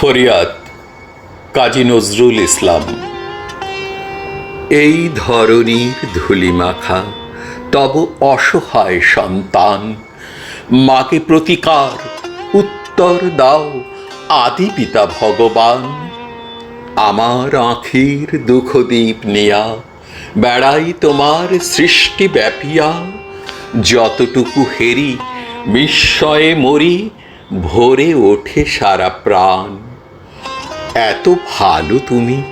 ফরিয়াদ, কাজী নজরুল ইসলাম। এই ধরনীর ধুলিমাখা, তব অসহায় সন্তান। মাকে প্রতিকার, উত্তর দাও আদি পিতা ভগবান। আমার আখির দুঃখদীপ নিয়া, বেড়াই তোমার সৃষ্টি ব্যাপিয়া যতটুকু হেরি, বিস্ময়ে মরি, ভরে ওঠে সারা প্রাণ। এত ভালো তুমি,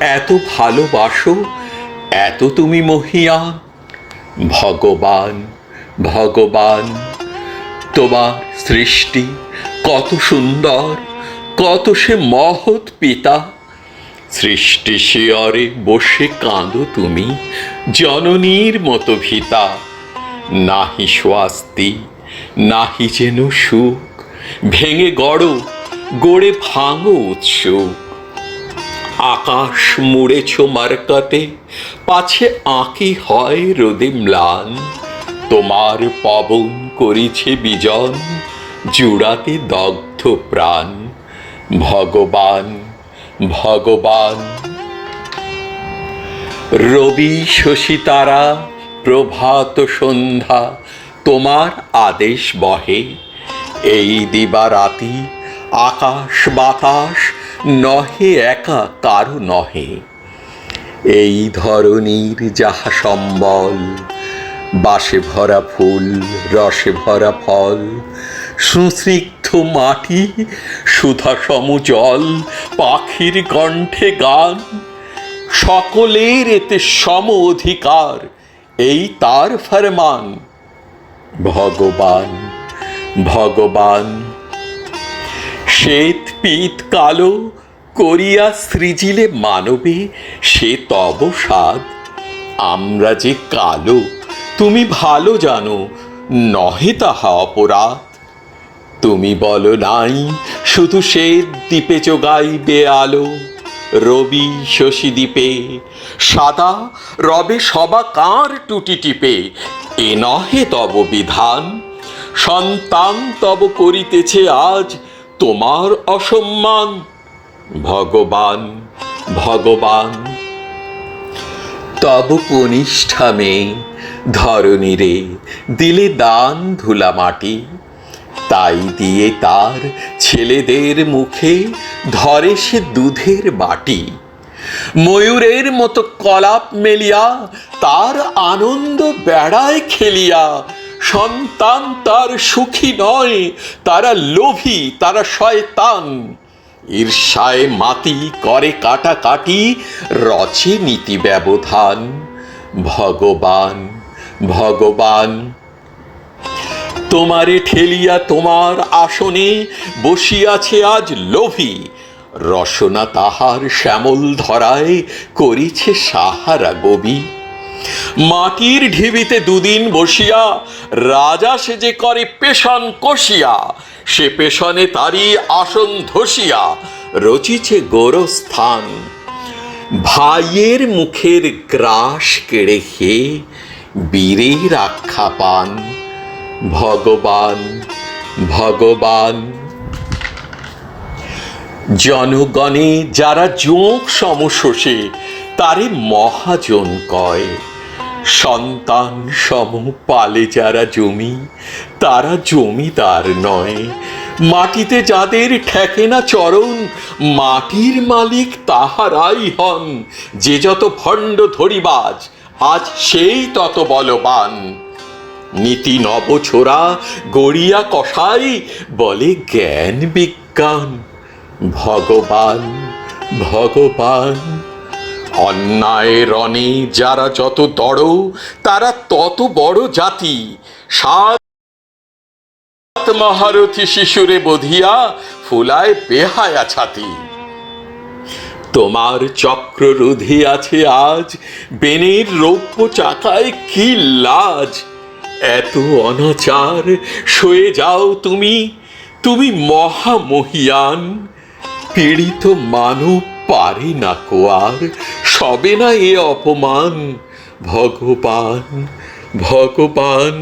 এত ভালোবাসো, এত তুমি মহিয়ান ভগবান ভগবান, তোমার সৃষ্টি কত সুন্দর, কত সে মহৎ পিতা। সৃষ্টি শিয়রে বসে কাঁদো তুমি, জননীর মতো ভিতা। নাহি স্বাস্তি, নাহি যেন সুখ, ভেঙে গড়ো গড়ে ভাঙো উৎসুক আকাশ মুড়েছ মার্কাতে, পাছে আঁকি হয় রোদে ম্লান। তোমার পবন করিছে বিজন, জুড়াতে দগ্ধ প্রাণ। ভগবান ভগবান। রবি শশী তারা, প্রভাত সন্ধ্যা, তোমার আদেশ বহে। এই দিবারাতি আকাশ বাতাস নহে, একা কারও নহে। এই ধরনীর যাহা সম্বল, বাসে ভরা ফুল, রসে ভরা ফল, সুস্নিগ্ধ মাটি, সুধা সম জল, পাখির কণ্ঠে গান, সকলের এতে সম অধিকার, এই তার ফরমান। ভগবান ভগবান শ্বেত পিত কালো করিয়া সৃজিলে মানবে, সে তব স্বাদ আমরা যে কালো, তুমি ভালো জানো, নহে তাহা অপরাধ। তুমি বলো নাই, শুধু সে দ্বীপে যোগাইবে আলো, রবি শশী দ্বীপে, সাদা রবে সবা কার টুটি টিপে, এ নহে তব বিধান। সন্তান তব করিতেছে আজ তোমার অসম্মান। ভগবান ভগবান। তব কনিষ্ঠা মেয়ে ধরণীরে দিলে দান ধুলা মাটি। তাই দিয়ে তার ছেলেদের মুখে ধরে সে দুধের বাটি। ময়ূরের মতো কলাপ মেলিয়া, তার আনন্দ বেড়ায় খেলিয়া সন্তান তার সুখী নয়, তারা লোভী, তারা শয়তান। ঈর্ষায় মাতি করে কাটাকাটি, রচে নীতি ব্যবধান। ভগবান ভগবান, তোমারে ঠেলিয়া তোমার আসনে বসিয়াছে আজ লোভী। রসনা তাহার শ্যামল ধরায় করিছে সাহারা গবি। মাটির ঢিবিতে দুদিন বসিয়া রাজা সে যে করে পেশন কষিয়া, সে পেশনে তারই আসন ধসিয়া রচিছে গোরস্থান। ভাইয়ের মুখের গ্রাস কেড়ে খেয়ে বীরের আখ্যা পান। ভগবান ভগবান। জনগণে যারা জোঁক সমশোষে তারে মহাজন কয়, সন্তান সম পালে যারা জমি, তারা জমিদার নয়। মাটিতে যাদের ঠেকে না চরণ, মাটির মালিক তাহারাই হন। যে যত ভণ্ড ধরিবাজ, আজ সেই তত বলবান। নীতি নবছোরা গড়িয়া কষাই, বলে জ্ঞান বিজ্ঞান। ভগবান ভগবান অন্যায়ের রণে, যারা যত দড়, তারা তত বড় জাতি। সাত মহারথী শিশুরে বধিয়া ফুলায় বেহায়া ছাতি। তোমার চক্র রোধে আছে আজ বেনের রৌপ্য চাকায় কি লাজ? এত অনাচার, সয়ে যাও তুমি তুমি মহামহিয়ান। পীড়িত মানব পারে না কোয়ার সবে না এ অপমান। ভগবান ভগবান